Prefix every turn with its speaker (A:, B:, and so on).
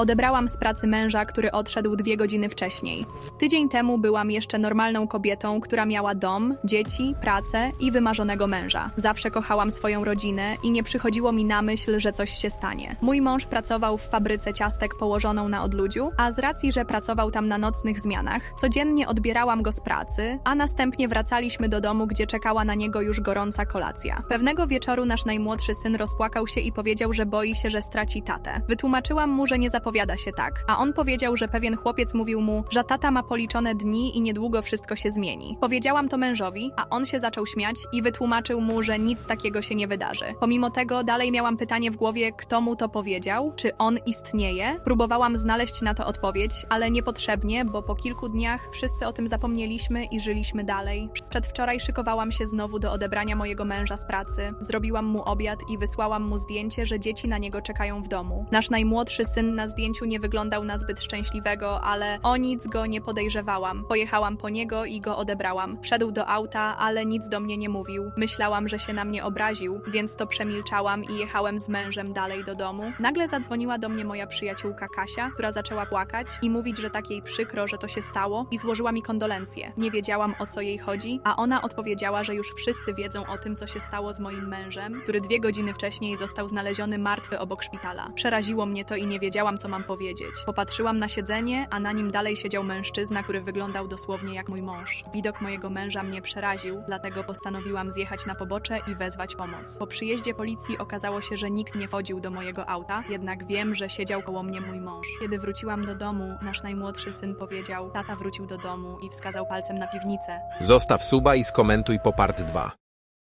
A: Odebrałam z pracy męża, który odszedł dwie godziny wcześniej. Tydzień temu byłam jeszcze normalną kobietą, która miała dom, dzieci, pracę i wymarzonego męża. Zawsze kochałam swoją rodzinę i nie przychodziło mi na myśl, że coś się stanie. Mój mąż pracował w fabryce ciastek położoną na odludziu, a z racji, że pracował tam na nocnych zmianach, codziennie odbierałam go z pracy, a następnie wracaliśmy do domu, gdzie czekała na niego już gorąca kolacja. Pewnego wieczoru nasz najmłodszy syn rozpłakał się i powiedział, że boi się, że straci tatę. Wytłumaczyłam mu, że nie zapowiada się tak, a on powiedział, że pewien chłopiec mówił mu, że tata ma policzone dni i niedługo wszystko się zmieni. Powiedziałam to mężowi, a on się zaczął śmiać i wytłumaczył mu, że nic takiego się nie wydarzy. Pomimo tego dalej miałam pytanie w głowie, kto mu to powiedział, czy on istnieje. Próbowałam znaleźć na to odpowiedź, ale niepotrzebnie, bo po kilku dniach wszyscy o tym zapomnieliśmy i żyliśmy dalej. Przedwczoraj szykowałam się znowu do odebrania mojego męża z pracy. Zrobiłam mu obiad i wysłałam mu zdjęcie, że dzieci na niego czekają w domu. Nasz najmłodszy syn na zdjęciu nie wyglądał na zbyt szczęśliwego, ale o nic go nie podejrzewałam. Pojechałam po niego i go odebrałam. Wszedł do auta, ale nic do mnie nie mówił. Myślałam, że się na mnie obraził, więc to przemilczałam i jechałem z mężem dalej do domu. Nagle zadzwoniła do mnie moja przyjaciółka Kasia, która zaczęła płakać i mówić, że tak jej przykro, że to się stało i złożyła mi kondolencje. Nie wiedziałam o co jej chodzi, a ona odpowiedziała, że już wszyscy wiedzą o tym, co się stało z moim mężem, który dwie godziny wcześniej został znaleziony martwy obok szpitala. Przeraziło mnie to i nie wiedziałam, co mam powiedzieć. Popatrzyłam na siedzenie, a na nim dalej siedział mężczyzna, który wyglądał dosłownie jak mój mąż. Widok mojego męża mnie przeraził, dlatego postanowiłam zjechać na pobocze i wezwać pomoc. Po przyjeździe policji okazało się, że nikt nie wchodził do mojego auta, jednak wiem, że siedział koło mnie mój mąż. Kiedy wróciłam do domu, nasz najmłodszy syn powiedział: Tata wrócił do domu i wskazał palcem na piwnicę.
B: Zostaw suba i skomentuj po part 2.